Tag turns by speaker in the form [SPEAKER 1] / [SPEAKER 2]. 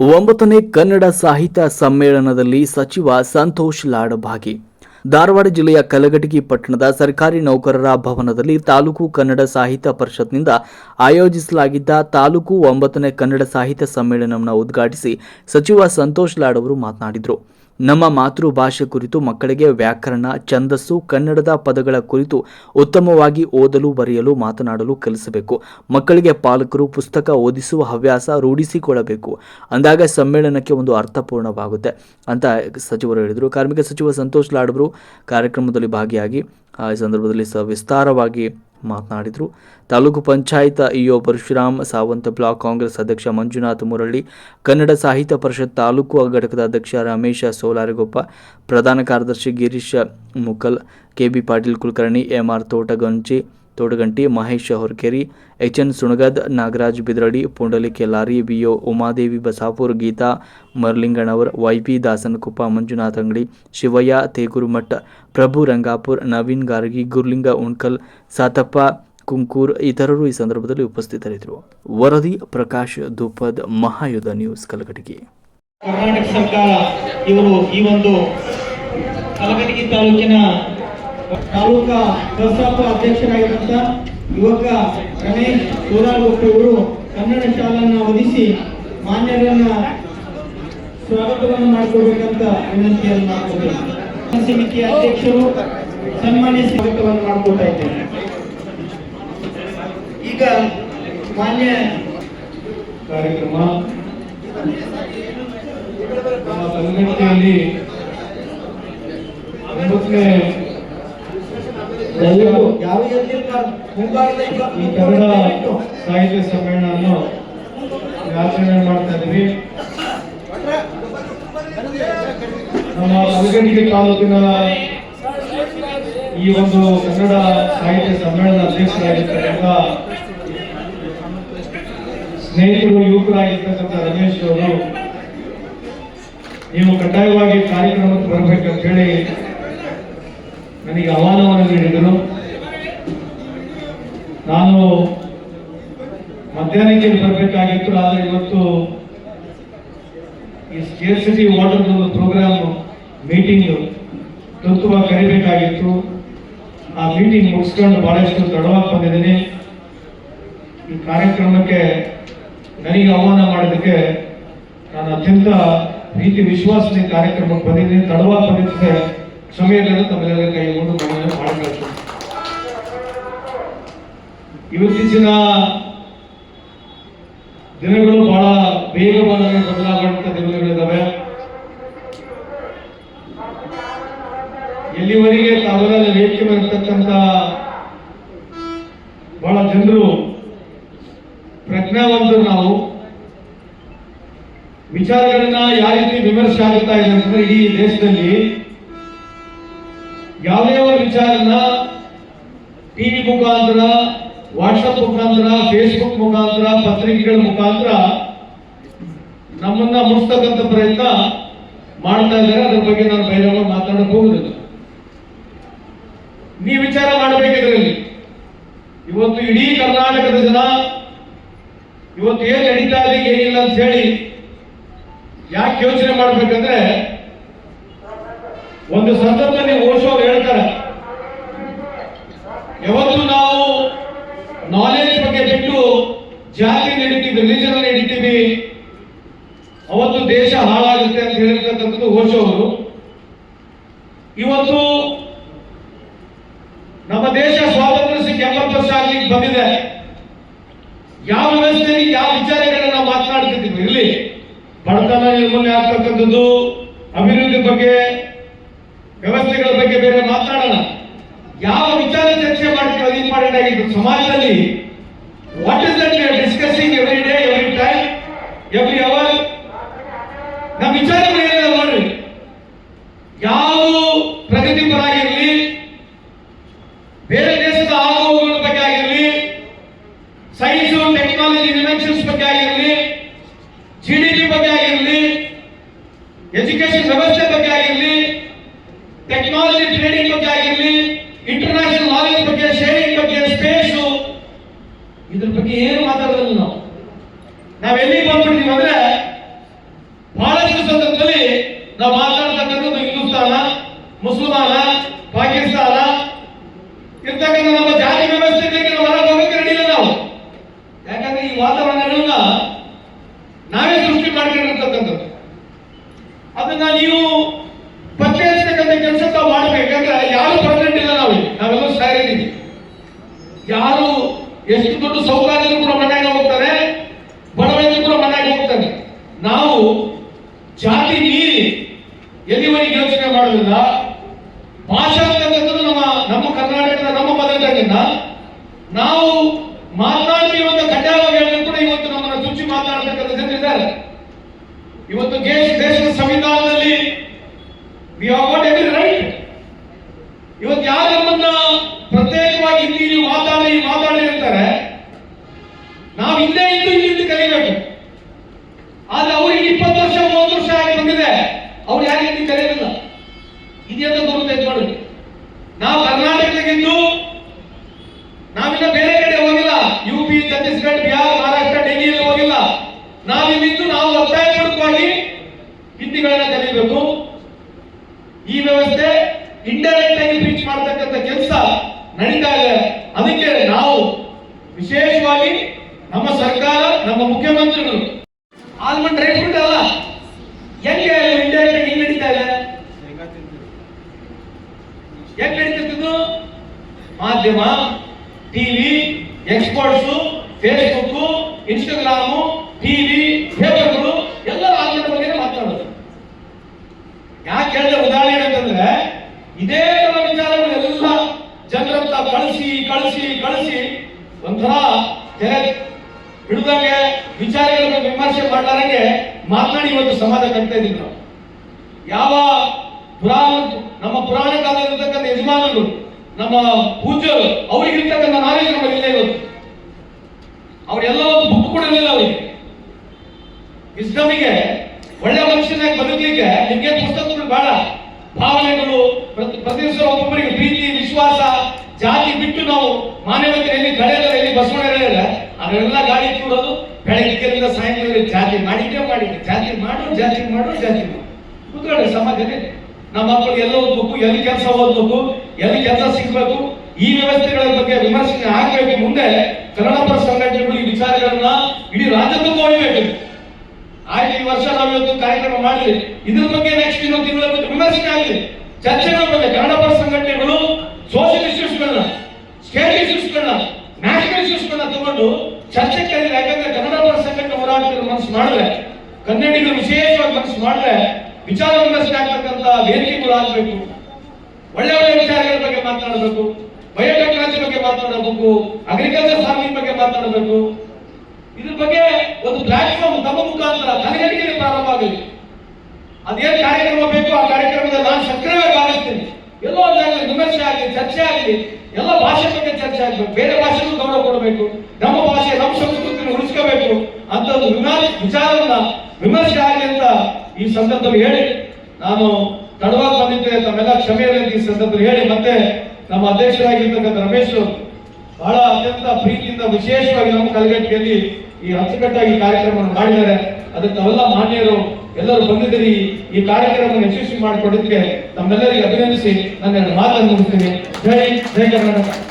[SPEAKER 1] ಒಂಬತ್ತನೇ ಕನ್ನಡ ಸಾಹಿತ್ಯ ಸಮ್ಮೇಳನದಲ್ಲಿ ಸಚಿವ ಸಂತೋಷ್ ಲಾಡ್ ಭಾಗಿ. ಧಾರವಾಡ ಜಿಲ್ಲೆಯ ಕಲಘಟಗಿ ಪಟ್ಟಣದ ಸರ್ಕಾರಿ ನೌಕರರ ಭವನದಲ್ಲಿ ತಾಲೂಕು ಕನ್ನಡ ಸಾಹಿತ್ಯ ಪರಿಷತ್ನಿಂದ ಆಯೋಜಿಸಲಾಗಿದ್ದ ತಾಲೂಕು ಒಂಬತ್ತನೇ ಕನ್ನಡ ಸಾಹಿತ್ಯ ಸಮ್ಮೇಳನವನ್ನು ಉದ್ಘಾಟಿಸಿ ಸಚಿವ ಸಂತೋಷ್ ಲಾಡ್ ಅವರು ಮಾತನಾಡಿದರು. ನಮ್ಮ ಮಾತೃಭಾಷೆ ಕುರಿತು ಮಕ್ಕಳಿಗೆ ವ್ಯಾಕರಣ, ಛಂದಸ್ಸು, ಕನ್ನಡದ ಪದಗಳ ಕುರಿತು ಉತ್ತಮವಾಗಿ ಓದಲು, ಬರೆಯಲು, ಮಾತನಾಡಲು ಕಲಿಸಬೇಕು. ಮಕ್ಕಳಿಗೆ ಪಾಲಕರು ಪುಸ್ತಕ ಓದಿಸುವ ಹವ್ಯಾಸ ರೂಢಿಸಿಕೊಳ್ಳಬೇಕು. ಅಂದಾಗ ಸಮ್ಮೇಳನಕ್ಕೆ ಒಂದು ಅರ್ಥಪೂರ್ಣವಾಗುತ್ತೆ ಅಂತ ಸಚಿವರು ಹೇಳಿದರು. ಕಾರ್ಮಿಕ ಸಚಿವ ಸಂತೋಷ್ ಲಾಡ್ ಕಾರ್ಯಕ್ರಮದಲ್ಲಿ ಭಾಗಿಯಾಗಿ ಈ ಸಂದರ್ಭದಲ್ಲಿ ಸ, ವಿಸ್ತಾರವಾಗಿ ಮಾತನಾಡಿದರು. ತಾಲೂಕು ಪಂಚಾಯತ್ ಇಒ ಪರಶುರಾಮ್, ಸಾವಂತ ಬ್ಲಾಕ್ ಕಾಂಗ್ರೆಸ್ ಅಧ್ಯಕ್ಷ ಮಂಜುನಾಥ್ ಮುರಳ್ಳಿ ಕನ್ನಡ ಸಾಹಿತ್ಯ ಪರಿಷತ್ ತಾಲೂಕು ಘಟಕದ ಅಧ್ಯಕ್ಷ ರಮೇಶ ಸೋಲಾರಗೊಪ್ಪ, ಪ್ರಧಾನ ಕಾರ್ಯದರ್ಶಿ Girish Mukal K B Patil Kulkarni M R Thotaganchi Thotaganti Mahesh Horakeri H N Sunagad, Nagaraj Bidradi Pundalike Kelari, B O Umadevi Basapur, Geeta Marlingannavar, Y P Dasanakoppa Manjunatha Angadi, Shivayya Tegurumath, ಪ್ರಭು ರಂಗಾಪುರ್, ನವೀನ್ ಗಾರ್ಗಿ, ಗುರ್ಲಿಂಗ ಉಣ್ಕಲ್, ಸಾತಪ್ಪ ಕುಂಕೂರ್ ಇತರರು ಈ ಸಂದರ್ಭದಲ್ಲಿ ಉಪಸ್ಥಿತರಿದ್ದರು. ವರದಿ Prakash Dhupad, Mahayudha news Kalaghatagi
[SPEAKER 2] Karnataka ಸರ್ಕಾರ ಇವರು ಈ ಒಂದು ಕಲಘಟಗಿ ತಾಲೂಕಿನ ತಾಲೂಕಾ ಕಸಾಪ ಅಧ್ಯಕ್ಷರಾಗಿರುವಂತಹ ಯುವಕ ರಮೇಶ್ ಸೋಲಾರ್ಗುಪ್ಪ ಅವರು ಕನ್ನಡ ಶಾಲೆಯನ್ನ ವಧಿಸಿ ಮಾನ್ಯರನ್ನ ಸ್ವಾಗತವನ್ನು ಮಾಡಿಕೊಡ್ಬೇಕಂತ ವಿನಂತಿಯನ್ನು ಮಾಡ್ಕೊಬೇಕು ಸಮಿತಿಯ ಅಧ್ಯಕ್ಷರು ಸನ್ಮಾನ್ಯ ಸ್ವಾಗತವನ್ನು ಮಾಡಿಕೊಡ್ತಾ ಇದ್ದೇನೆ. ಈಗ ಮಾನ್ಯ
[SPEAKER 3] ಕಾರ್ಯಕ್ರಮ. ನಮ್ಮ
[SPEAKER 2] ತರಗತಿಯಲ್ಲಿ ಯಾವ
[SPEAKER 3] ಈ ಕನ್ನಡ ಸಾಹಿತ್ಯ ಸಮ್ಮೇಳನವನ್ನು ಆಚರಣೆ ಮಾಡ್ತಾ ಇದ್ದೀವಿ. ನಮ್ಮ ಕಲಘಟಗಿ ತಾಲೂಕಿನ ಈ ಒಂದು ಕನ್ನಡ ಸಾಹಿತ್ಯ ಸಮ್ಮೇಳನ ಅಧ್ಯಕ್ಷರಾಗಿರ್ತಕ್ಕಂಥ ಸ್ನೇಹಿತರು ಯುವಕರಾಗಿರ್ತಕ್ಕಂಥ ರಮೇಶ್ ಅವರು ನೀವು ಕಡ್ಡಾಯವಾಗಿ ಕಾರ್ಯಕ್ರಮಕ್ಕೆ ಬರಬೇಕಂತ ಹೇಳಿ ನನಗೆ ಆಹ್ವಾನವನ್ನು ನೀಡಿದರು. ನಾನು ಮಧ್ಯಾಹ್ನಕ್ಕೆ ಬರಬೇಕಾಗಿತ್ತು, ಆದರೆ ಇವತ್ತು ಈ ಸ್ಕೇರ್ಸಿಟಿ ವಾಟರ್ ಪ್ರೋಗ್ರಾಮ್ ಮೀಟಿಂಗ್ ತುಂಬ ಕರಿಬೇಕಾಗಿತ್ತು. ಆ ಮೀಟಿಂಗ್ ಮುಗಿಸ್ಕೊಂಡು ಬಹಳಷ್ಟು ತಡವಾಗಿ ಬಂದಿದ್ದೀನಿ. ಈ ಕಾರ್ಯಕ್ರಮಕ್ಕೆ ನನಗೆ ಆಹ್ವಾನ ಮಾಡಿದ್ದಕ್ಕೆ ನಾನು ಅತ್ಯಂತ ಪ್ರೀತಿ ವಿಶ್ವಾಸದ ಕಾರ್ಯಕ್ರಮಕ್ಕೆ ಬಂದಿದ್ದೀನಿ. ತಡವಾಗಿ ಬಂದಿದ್ದಕ್ಕೆ ಕ್ಷಮೆಯನ್ನು ತಮ್ಮೆಲ್ಲರ ಕೈ ಮುಂದೆ ಮನವಿ ಮಾಡಬೇಕು ಇವತ್ತಿನ ದಿನಗಳು ಬಹಳ ವೇಗವಾಗಿ ಬದಲಾಗುವಂತ ದಿನಗಳಿದ್ದಾವೆ. ಎಲ್ಲಿವರೆಗೆ ತಾವೆಲ್ಲ ಮೇಲೆ ಇರ್ತಕ್ಕಂಥ ಬಹಳ ಜನರು ಪ್ರಜ್ಞಾವಂತರು ನಾವು, ವಿಚಾರಗಳನ್ನ ಯಾವ ರೀತಿ ವಿಮರ್ಶೆ ಆಗುತ್ತಾ ಇದೆ ಅಂತಂದ್ರೆ ಇಡೀ ದೇಶದಲ್ಲಿ ಯಾವುದೇ ಯಾವ ವಿಚಾರನ ಟಿವಿ ಮುಖಾಂತರ ವಾಟ್ಸಪ್ ಮುಖಾಂತರ ಫೇಸ್ಬುಕ್ ಮುಖಾಂತರ, ಪತ್ರಿಕೆಗಳ ಮುಖಾಂತರ ನಮ್ಮನ್ನ ಮುಗಿಸ್ತಕ್ಕಂಥ ಪ್ರಯತ್ನ ಮಾಡ್ತಾ ಇದ್ದಾರೆ. ಅದ್ರ ಬಗ್ಗೆ ನಾನು ಬಹಿರಂಗ ಮಾತಾಡಕ್ ಹೋಗುದಿಲ್ಲ. ನೀ ವಿಚಾರ ಮಾಡಬೇಕಿದ್ರಲ್ಲಿ, ಇವತ್ತು ಇಡೀ ಕರ್ನಾಟಕದ ಜನ ಇವತ್ತು ಏನ್ ನಡೀತಾ ಇದೆ, ಏನಿಲ್ಲ ಅಂತ ಹೇಳಿ ಯಾಕೆ ಯೋಚನೆ ಮಾಡ್ಬೇಕಂದ್ರೆ, ಒಂದು ಸಂದರ್ಭದಲ್ಲಿ ಓಶೋ ಹೇಳ್ತಾರೆ ಯಾವತ್ತು ನಾವು ನಾಲೆಜ್ ಬಗ್ಗೆ ಬಿಟ್ಟು ಜಾತಿ ನಡೀತೀವಿ ರಿಲಿಜನ್ ನಡೀತೀವಿ ಅವತ್ತು ದೇಶ ಹಾಳಾಗುತ್ತೆ ಅಂತ ಅವರು ಇವತ್ತು ನಮ್ಮ ದೇಶ ಸ್ವಾತಂತ್ರ್ಯ ಸಿಕ್ಕ ಎಂಬತ್ತು ವರ್ಷ ಆಗ್ಲಿಕ್ಕೆ ಬಂದಿದೆ. ಯಾವ ವ್ಯವಸ್ಥೆಯಲ್ಲಿ ಯಾವ ವಿಚಾರಗಳನ್ನ ಮಾತನಾಡ್ತಿದ್ದೀವಿ? ಇರಲಿ. ಬಡತನ ನಿರ್ಮೂಲನೆ ಆಗ್ತಕ್ಕಂಥದ್ದು, ಅಭಿವೃದ್ಧಿ ಬಗ್ಗೆ, ವ್ಯವಸ್ಥೆಗಳ ಬಗ್ಗೆ ಬೇರೆ ಮಾತನಾಡೋಣ ಯಾವ ವಿಚಾರ ಚರ್ಚೆ ಮಾಡ್ತೀವಿ, ಅದು ಇಂಪಾರ್ಟೆಂಟ್ ಆಗಿದ್ದು ಸಮಾಜದಲ್ಲಿ. What is that discussing every day education ವ್ಯವಸ್ಥೆ ಬಗ್ಗೆ ಆಗಿರಲಿ ಟೆಕ್ನಾಲಜಿ ಟ್ರೇಡಿಂಗ್ ಬಗ್ಗೆ ಆಗಿರಲಿ ಇಂಟರ್ನ್ಯಾಷನಲ್ ನಾಲೆಜ್ ಬಗ್ಗೆ ಶೇರಿಂಗ್ ಬಗ್ಗೆ ಸ್ಪೇಸು ಇದ್ರ ಬಗ್ಗೆ ಏನು ಮಾತಾಡೋದಿಲ್ಲ ನಾವು. ನಾವೆಲ್ಲಿ ಬಂದ್ಬಿಡ್ತೀವಿ ಅಂದ್ರೆ, ಬಹಳಷ್ಟು ಸಂದರ್ಭದಲ್ಲಿ ನಾವು ಮಾತಾಡ್ತಕ್ಕಂಥದ್ದು ಹಿಂದೂಸ್ತಾನ, ಮುಸಲ್ಮಾನ, ಪಾಕಿಸ್ತಾನ, ಇರ್ತಕ್ಕಂಥ ನಮ್ಮ ಜಾತಿ ವ್ಯವಸ್ಥೆ ಬಗ್ಗೆ ನಾವು ಹೊರಗೆ ನಡೀಲ್ಲ ನಾವು. ಯಾಕಂದ್ರೆ ಈ ವಾತಾವರಣಗಳನ್ನ ನಾವೇ ಸೃಷ್ಟಿ ಮಾಡ್ಕೊಂಡಿರ್ತಕ್ಕಂಥದ್ದು. ಅದನ್ನ ನೀವು ಪತ್ತೆ ಹಚ್ಚತಕ್ಕಂಥ ಕೆಲಸ ತಾವು ಯಾಕಂದ್ರೆ ಯಾರು ಪರ್ಮನೆಂಟ್ ಇಲ್ಲ. ನಾವು ನಾವೆಲ್ಲ ಸಾರಿದ್ದೀವಿ ಯಾರು ಎಷ್ಟು ದೊಡ್ಡ ಸೌಕರ್ಯದ್ರು ಕೂಡ ಮನೆಯಾಗ ಹೋಗ್ತಾರೆ ಬಡವರಿದ್ರು ಕೂಡ ಮನೆಯಾಗ ಹೋಗ್ತಾರೆ. ನಾವು ಜಾತಿ ನೀರಿ ಎಲ್ಲಿವರೆಗೆ ಯೋಚನೆ ಮಾಡೋದಿಲ್ಲ. ಭಾಷಾ ನಮ್ಮ ನಮ್ಮ ಕರ್ನಾಟಕದ ನಮ್ಮ ಪದದಿಂದ ನಾವು ಮಾತನಾಡಿ ಒಂದು ಕಡ್ಡಾಯವಾಗಿ ಹೇಳಿದ್ರು ಕೂಡ ಇವತ್ತು ನಮ್ಮನ್ನು ಚುಚ್ಚಿ ಮಾತನಾಡ್ತಕ್ಕಂಥ ಜನರಿದ್ದಾರೆ. ಇವತ್ತು ಸಂವಿಧಾನದಲ್ಲಿ we are got every right ಇವತ್ತು ಯಾರು ನಮ್ಮನ್ನ ಪ್ರತ್ಯೇಕವಾಗಿ ಇಲ್ಲಿ ನೀವು ಮಾತಾಡಿ ಮಾತಾಡಿ ಅಂತಾರೆ, ನಾವು ಹಿಂದೆ ಇದ್ದು ಇಲ್ಲಿಂದ ಕಲಿಬೇಕು. ಆದ್ರೆ ಅವ್ರಿಗೆ ಇಪ್ಪತ್ತು ವರ್ಷ, ಮೂವತ್ತು ವರ್ಷ ಆಗಿ ಬಂದಿದೆ. ಅವ್ರು ಯಾರು ಇಲ್ಲಿ ಕಲಿಯೋದಿಲ್ಲ. ಇದೆಂತ ಬರುತ್ತೆ ನೋಡಿ. ನಾವು ಕರ್ನಾಟಕದಾಗಿದ್ದು ನಾವಿನ್ನ ಬೇರೆ ಕಡೆ ಹೋಗಿಲ್ಲ. ಯು ಪಿ ಛತ್ತೀಸ್ಗಢ, ಬಿಹಾರ್ ಮಹಾರಾಷ್ಟ್ರ ಡೆಲ್ಲಿಯಲ್ಲಿ ಹೋಗಿಲ್ಲ ನಾವಿಲ್ಲಿದ್ದು ನಾವು ಒತ್ತಾಯಪೂರ್ವಕವಾಗಿ ಹಿಂದಿಗಳನ್ನ ಕಲಿಬೇಕು ಈ ವ್ಯವಸ್ಥೆ ಇಂಡೈರೆಕ್ಟ್ ಆಗಿ ರೀಚ್ ಮಾಡ್ತಕ್ಕಂಥ ಕೆಲಸ ನಡೀತಾ ಇದೆ ಅದಕ್ಕೆ ನಾವು ವಿಶೇಷವಾಗಿ ನಮ್ಮ ಸರ್ಕಾರ, ನಮ್ಮ ಮುಖ್ಯಮಂತ್ರಿಗಳು ಆಲ್ಮಂಡ್ ರೇಟ್ ಬಿಟ್ಟಲ್ಲ ಹೆಂಗೆ ಇಂಡಿಯಾ ಹೆಂಗ್ ನಡೀತಾ ಇದೆ? ಹೆಂಗ್ ನಡೀತಿದ್ದು ಮಾಧ್ಯಮ TV exports Facebook Instagram TV ಪೇಪರ್ಗಳು ಎಲ್ಲ ಆಲ್ಮಂಡ್ ಬಗ್ಗೆ ಮಾತಾಡೋದು ಯಾಕೆ ಹೇಳಿದೆ ಉದಾಹರಣೆ ಅಂತಂದ್ರೆ ಇದೇ ತರ ವಿಚಾರಗಳು ಎಲ್ಲ ಜನರತ್ತ ಕಳಿಸಿ ಕಳಿಸಿ ಕಳಿಸಿ ಒಂಥರ ತೆರೆ ಹಿಡಿದಂಗೆ ವಿಚಾರಗಳನ್ನು ವಿಮರ್ಶೆ ಮಾಡಲಾರಂಗೆ ಮಾತನಾಡಿ ಇವತ್ತು ಸಮಾಜ ಕಟ್ತಾ ಇದ್ದೀವಿ ನಾವು. ಯಾವ ಪುರಾಣ, ನಮ್ಮ ಪುರಾಣ ಕಾಲದಲ್ಲಿರ್ತಕ್ಕಂಥ ಯಜಮಾನರು, ನಮ್ಮ ಪೂಜ್ಯರು ಅವರಿಗಿರ್ತಕ್ಕಂಥ ನಾಲೆಜ್ ನಮ್ಮಲ್ಲಿ ಇಲ್ಲ ಇವತ್ತು. ಅವರೆಲ್ಲ ಒಂದು ಬುಕ್ ಕೂಡ ಅವರಿಗೆ. ಇಸ್ಲಾಮಿಗೆ ಒಳ್ಳೆ ಮನುಷ್ಯನಾಗಿ ಬದುಕಲಿಕ್ಕೆ ನಿಮಗೆ ಪುಸ್ತಕಗಳು ಬೇಡ. ಭಾವನೆಗಳು ಪ್ರತಿ ಒಬ್ಬೊಬ್ಬರಿಗೆ ಪ್ರೀತಿ, ವಿಶ್ವಾಸ ಜಾತಿ ಬಿಟ್ಟು ನಾವು ಮಾನವತೆಯಲ್ಲಿ ಎಲ್ಲಿ ಬಸವಣ್ಣ ಅದೆಲ್ಲ ಗಾಳಿ ಕೂಡೋದು ಬೆಳಗ್ಗೆಯಿಂದ ಸಾಯಂಕಾಲ ಜಾತಿ ಮಾಡಿದ್ದೆ ಮಾಡಿದ್ದೆ. ಜಾತಿ ಮಾಡು ಜಾತಿ ಮಾಡು ಜಾತಿ ಮಾಡು. ಕೂತ್ಕೊಳ್ಳಿ ಸಮಾಜದಲ್ಲಿ ನಮ್ಮ ಮಕ್ಕಳು ಎಲ್ಲ ಓದ್ಬೇಕು ಎಲ್ಲಿ ಕೆಲಸ ಓದ್ಬೇಕು ಎಲ್ಲಿ ಕೆಲಸ ಸಿಗ್ಬೇಕು, ಈ ವ್ಯವಸ್ಥೆಗಳ ಬಗ್ಗೆ ವಿಮರ್ಶನೆ ಆಗಬೇಕು ಮುಂದೆ ಕನ್ನಡಪರ ಸಂಘಟನೆಗಳು ಈ ವಿಚಾರಗಳನ್ನ ಇಡೀ ರಾಜ್ಯಕ್ಕೂ ಒಯ್ಬೇಕು ಆಯ್ತು, ಈ ವರ್ಷ ನಾವು ಇವತ್ತು ಕಾರ್ಯಕ್ರಮ ಮಾಡಿದ್ವಿ ಇದ್ರ ಬಗ್ಗೆ ನೆಕ್ಸ್ಟ್ ಇನ್ನೊಂದು ತಿಂಗಳ ವಿಮರ್ಶೆ ಆಗಲಿ. ಚರ್ಚೆಗಳ ಬಗ್ಗೆ ಕನ್ನಡಪರ ಸಂಘಟನೆಗಳು ಸೋಷಿಯಲ್ ಇಶ್ಯೂಸ್ಗಳನ್ನ ಸ್ಟೇಟ್ ಇಶ್ಯೂಸ್ಗಳನ್ನ ನ್ಯಾಷನಲ್ ಇಶ್ಯೂಸ್ಗಳನ್ನ ತಗೊಂಡು ಚರ್ಚೆ ಕೇಳಿದ್ರೆ ಯಾಕಂದ್ರೆ ಕನ್ನಡ ಪರ ಸಂಘಟನೆ ಹೋರಾಟಗಳು ಮನಸ್ಸು ಮಾಡಿದ್ರೆ ಕನ್ನಡಿಗರು ವಿಶೇಷವಾಗಿ ಮನಸ್ಸು ಮಾಡಿದ್ರೆ ವಿಚಾರ ವಿಮರ್ಶೆ ಆಗ್ತಕ್ಕಂಥ ವೇದಿಕೆಗಳು ಆಗಬೇಕು. ಒಳ್ಳೆ ಒಳ್ಳೆ ವಿಚಾರಗಳ ಬಗ್ಗೆ ಮಾತನಾಡಬೇಕು ಬಯೋಟೆಕ್ನಾಲಜಿ ಬಗ್ಗೆ ಮಾತನಾಡಬೇಕು ಅಗ್ರಿಕಲ್ಚರ್ ಫಾರ್ಮಿಂಗ್ ಬಗ್ಗೆ ಮಾತನಾಡಬೇಕು ಇದ್ರ ಬಗ್ಗೆ ಒಂದು ಪ್ಲಾಟ್ಫಾರ್ಮ್ ತಮ್ಮ ಮುಖಾಂತರ ಕನ್ನಡಿಗರಿಗೆ ಪ್ರಾರಂಭ ಆಗಲಿ. ಅದೇನು ಕಾರ್ಯಕ್ರಮ ಬೇಕು ಆ ಕಾರ್ಯಕ್ರಮದಲ್ಲಿ ನಾನು ಸಕ್ರಿಯವಾಗಿ ಭಾಗಿಸ್ತೀನಿ ಎಲ್ಲೋ ಒಂದಾಗಲಿ ವಿಮರ್ಶೆ ಆಗಲಿ ಚರ್ಚೆ ಆಗಲಿ ಎಲ್ಲ ಭಾಷೆ ಬಗ್ಗೆ ಚರ್ಚೆ ಆಗಬೇಕು ಬೇರೆ ಭಾಷೆಗೂ ಗೌರವ ಕೊಡಬೇಕು. ನಮ್ಮ ಭಾಷೆ, ನಮ್ಮ ಸಂಸ್ಕೃತಿಯನ್ನು ಉಳಿಸ್ಕೋಬೇಕು ಅಂತ ಒಂದು ವಿನಾಲಿ ವಿಚಾರವನ್ನ ವಿಮರ್ಶೆ ಆಗಲಿ ಅಂತ ಈ ಸಂದರ್ಭದಲ್ಲಿ ಹೇಳಿ, ನಾನು ತಡವಾಗಿ ಬಂದಿದ್ದೆ ತಮ್ಮೆಲ್ಲ ಕ್ಷಮೆ ಇರಲಿ ಅಂತ ಈ ಸಂದರ್ಭದಲ್ಲಿ ಹೇಳಿ, ಮತ್ತೆ ನಮ್ಮ ಅಧ್ಯಕ್ಷರಾಗಿರ್ತಕ್ಕಂಥ ರಮೇಶ್ ಅವರು ಬಹಳ ಅತ್ಯಂತ ಪ್ರೀತಿಯಿಂದ ವಿಶೇಷವಾಗಿ ನಮ್ಮ ಕಲಗಟ್ಟಿಯಲ್ಲಿ ಈ ಅಚ್ಚುಕಟ್ಟಾಗಿ ಕಾರ್ಯಕ್ರಮವನ್ನು ಮಾಡಿದ್ದಾರೆ. ಅದಕ್ಕೆ ನಾವೆಲ್ಲ ಮಾನ್ಯರು ಎಲ್ಲರೂ ಬಂದಿದ್ದೀರಿ. ಈ ಕಾರ್ಯಕ್ರಮವನ್ನು ಯಶಸ್ವಿ ಮಾಡಿಕೊಡೋದಕ್ಕೆ ತಮ್ಮೆಲ್ಲರಿಗೆ ಅಭಿನಂದಿಸಿ. ನನ್ನ ಮಾತನ್ನು ಮುಗಿಸ್ತೀನಿ. ಜೈ ಜೈ ಕರ್ನಾಟಕ.